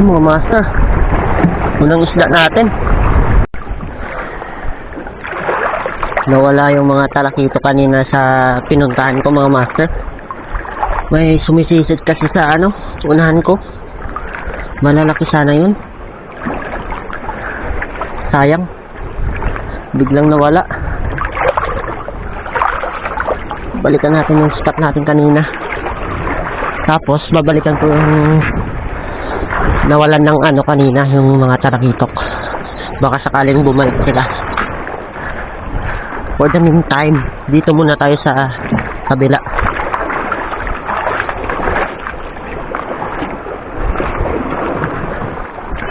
Yung mga master. Unang isda natin. Nawala yung mga talakito kanina sa pinuntahan ko mga master. May sumisisid kasi sa ano, unahan ko. Malalaki sana yun. Sayang. Biglang nawala. Balikan natin yung spot natin kanina. Tapos, babalikan ko yung nawalan ng ano kanina, yung mga tarakitok. Baka sakaling bumalik sila. For the meantime, dito muna tayo sa kabila.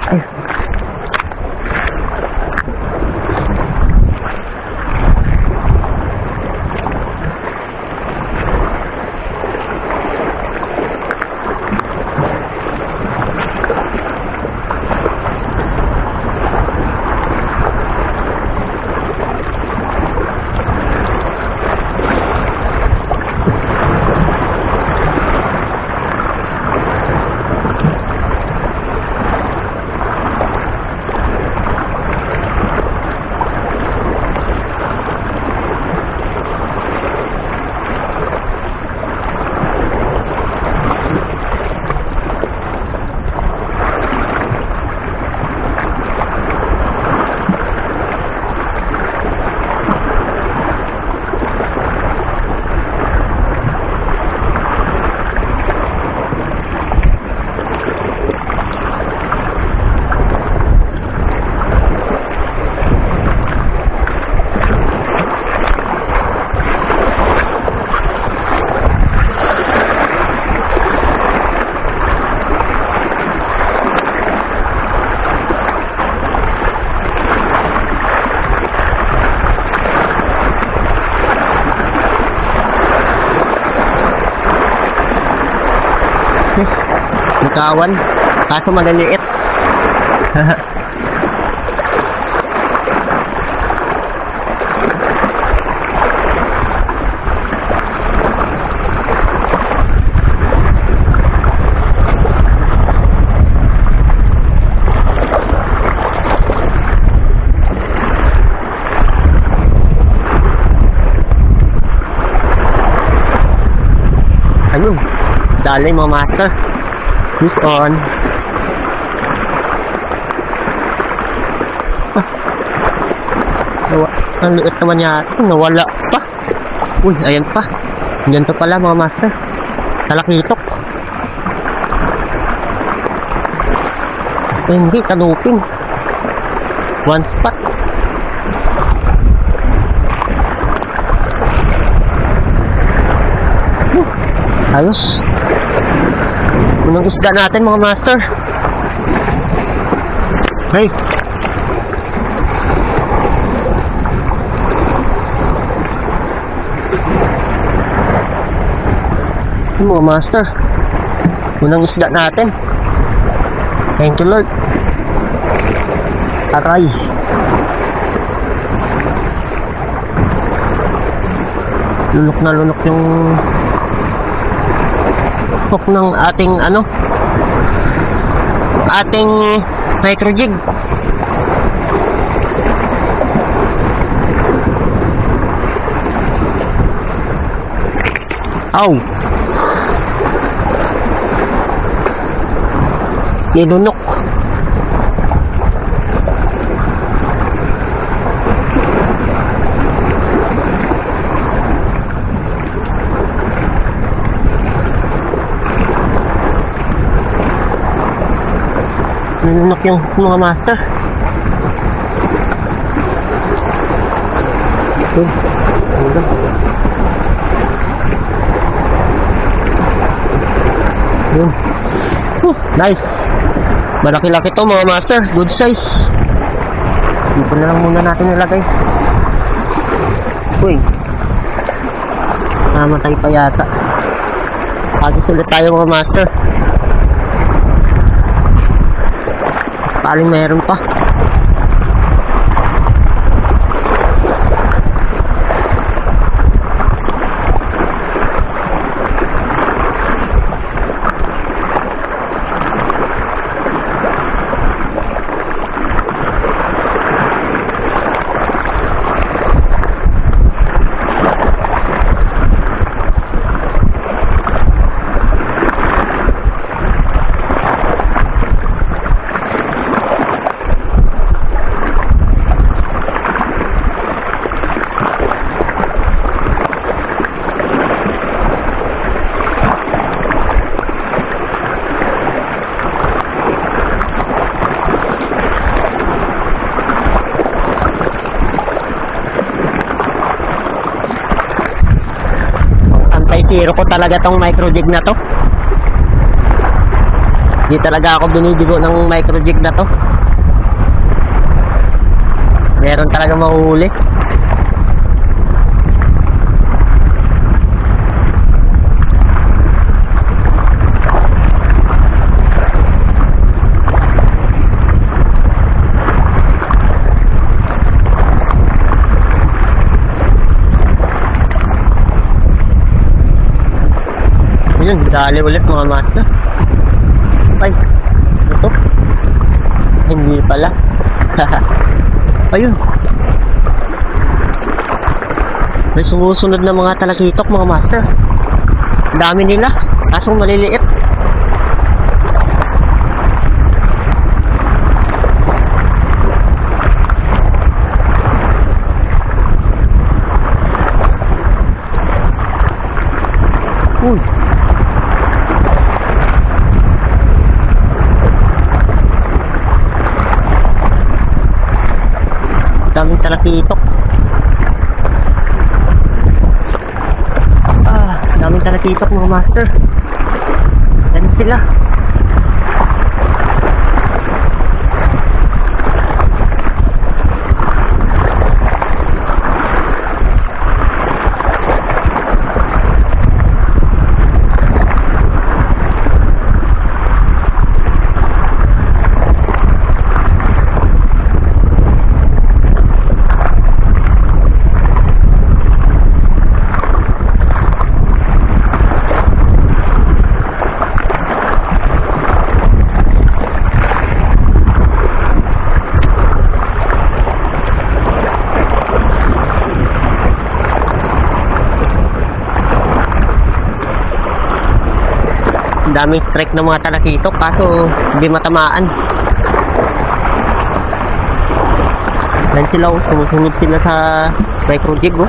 Ay. Nakawan. Kaso maliliit. Ayun. Dali mga master. Hook on. Ah. Nawa, ang liit naman niya. Nawala pa. Uy, ayan pa. Yan to pala mga master. Talakitok. Eh, hindi, talupin. One spot. Huh, Ayos. Unang isda natin mga master. Hey. Yung mga master. Unang isda natin. Thank you Lord. Aray. Lunok na lunok yung hook ng ating ano ating nitrogen Aw Nilunok Nilunok yung mga mata. Hanggang. Yun. Nice. Malaki-laki to mga master. Good size. Dito na lang muna natin nilagay. Uy. Namatay pa yata. Agit ulit tayo mga master. Paling meron pa. Tiro ko talaga tong micro jig na to. Di talaga ako binibigo ng micro jig na to. Meron talaga mahuhuli. Ayun, dali ulit mga mata. Ay, ito. Hindi pala. Ayun. May sumusunod na mga talakitok mga master. Dami nila. Kasong maliliit. Daming talakitok. Ah, daming talakitok mga master. Yan sila. Daming strike ng mga talakitok kaso hindi matamaan. Yan sila oh, tumusunod sila sa micro jig oh.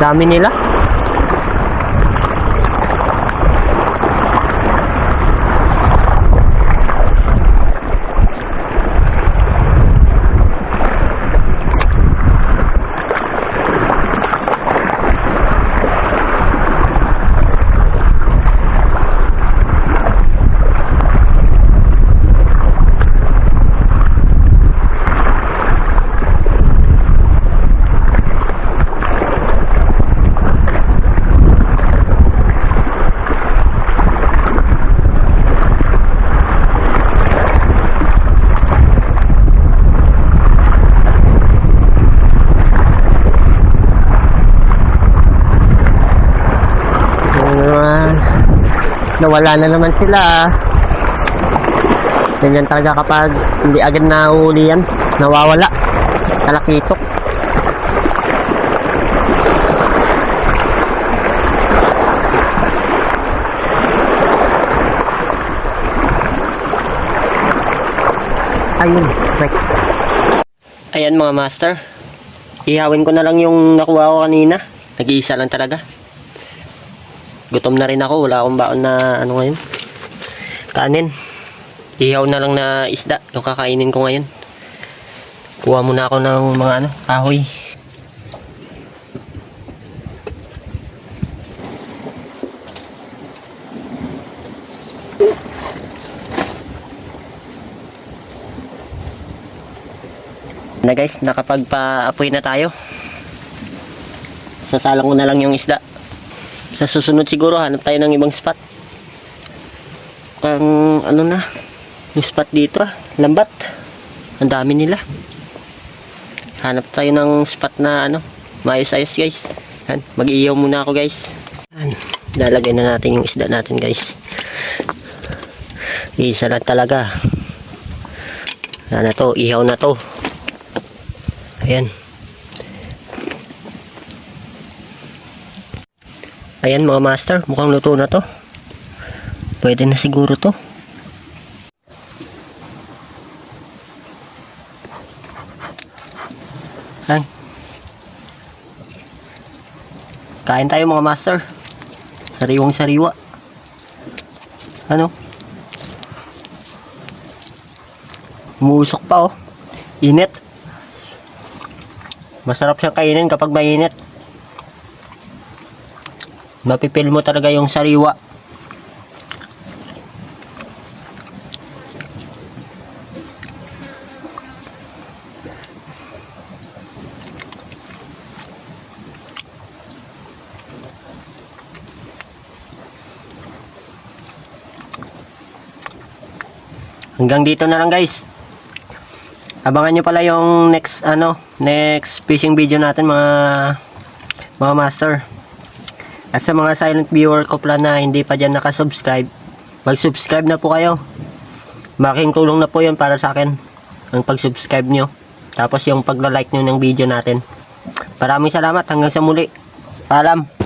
Dami nila. Yung mga nawala na naman sila. Ganyan talaga kapag hindi agad nahuli yan, nawawala. Talakitok. Ayun, right. Ayan mga master. Ihawin ko na lang yung nakuha ko kanina. Nag-iisa lang talaga. Gutom na rin ako. Wala akong baon na ano ngayon. Kanin. Ihaw na lang na isda. Yung kakainin ko ngayon. Kuha muna ako ng mga ano, kahoy. Na guys, nakapagpa-apoy na tayo. Sasalang ko na lang yung isda. Sa susunod siguro, hanap tayo ng ibang spot. Ang ano na, yung spot dito ah, lambat. Ang dami nila. Hanap tayo ng spot na ano, maayos-ayos guys. Mag-iiyaw muna ako guys. Yan, lalagay na natin yung isda natin guys. Isa lang talaga. Yan na to, ihaw na to. Ayan. Ayan mga master, mukhang luto na to. Pwede na siguro to. Ayan. Kain tayo mga master. Sariwang sariwa. Ano? Umusok pa oh. Init. Masarap siyang kainin kapag mainit. Mapipil mo talaga yung sariwa. Hanggang dito na lang guys. Abangan nyo pala yung next ano, next fishing video natin mga mga master. At sa mga silent viewer ko pala na hindi pa dyan nakasubscribe, mag-subscribe na po kayo. Malaking tulong na po yun para sa akin ang pag-subscribe nyo. Tapos yung pagla-like nyo ng video natin. Maraming salamat hanggang sa muli. Paalam.